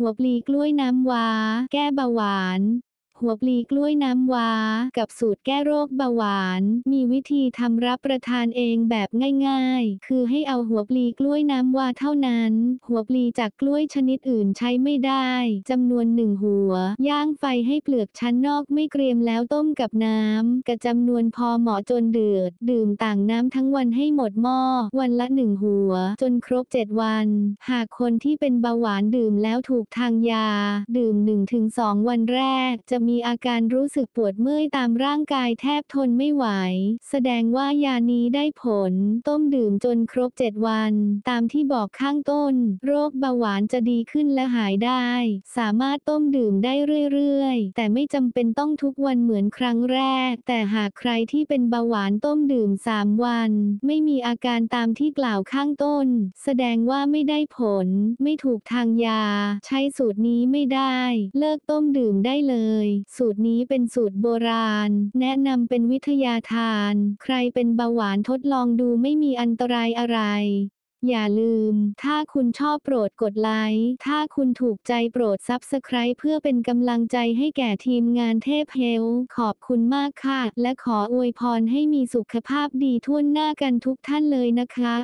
หัวปลีกล้วยน้ำว้า แก้เบาหวาน หัวปลีกล้วยน้ำว้า กับสูตรแก้โรคเบาหวาน มีวิธีทำรับประทานเองแบบง่ายๆ คือให้เอาหัวปลีกล้วยน้ำว้าเท่านั้น หัวปลีจากกล้วยชนิดอื่นใช้ไม่ได้จำนวนหนึ่งหัว ย่างไฟให้เปลือกชั้นนอกไม่เกรียมแล้วต้มกับน้ำกระจำนวนพอเหมาะจนเดือด ดื่มต่างน้ำทั้งวันให้หมดหม้อ วันละหนึ่งหัว จนครบ 7 วัน หากคนที่เป็นเบาหวานดื่มแล้วถูกทางยา ดื่ม 1-2 วันแรกจะมีีอาการรู้สึกปวดเมื่อยตามร่างกายแทบทนไม่ไหว แสดงว่ายานี้ได้ผล ต้มดื่มจนครบ 7 วัน ตามที่บอกข้างต้น โรคเบาหวานจะดีขึ้นและหายได้ สามารถต้มดื่มได้เรื่อยๆ แต่ไม่จำเป็นต้องทุกวันเหมือนครั้งแรก แต่หากใครที่เป็นเบาหวานต้มดื่ม 3 วัน ไม่มีอาการตามที่กล่าวข้างต้น แสดงว่าไม่ได้ผล ไม่ถูกทางยา ใช้สูตรนี้ไม่ได้ เลิกต้มดื่มได้เลยสูตรนี้เป็นสูตรโบราณ แนะนำเป็นวิทยาทาน ใครเป็นเบาหวานทดลองดูไม่มีอันตรายอะไร อย่าลืม ถ้าคุณชอบโปรดกดไลค์ ถ้าคุณถูกใจโปรดซับสไคร b ์เพื่อเป็นกำลังใจให้แก่ทีมงานเทพเฮล ขอบคุณมากค่ะ และขออวยพรให้มีสุขภาพดีทั่วหน้ากันทุกท่านเลยนะคะ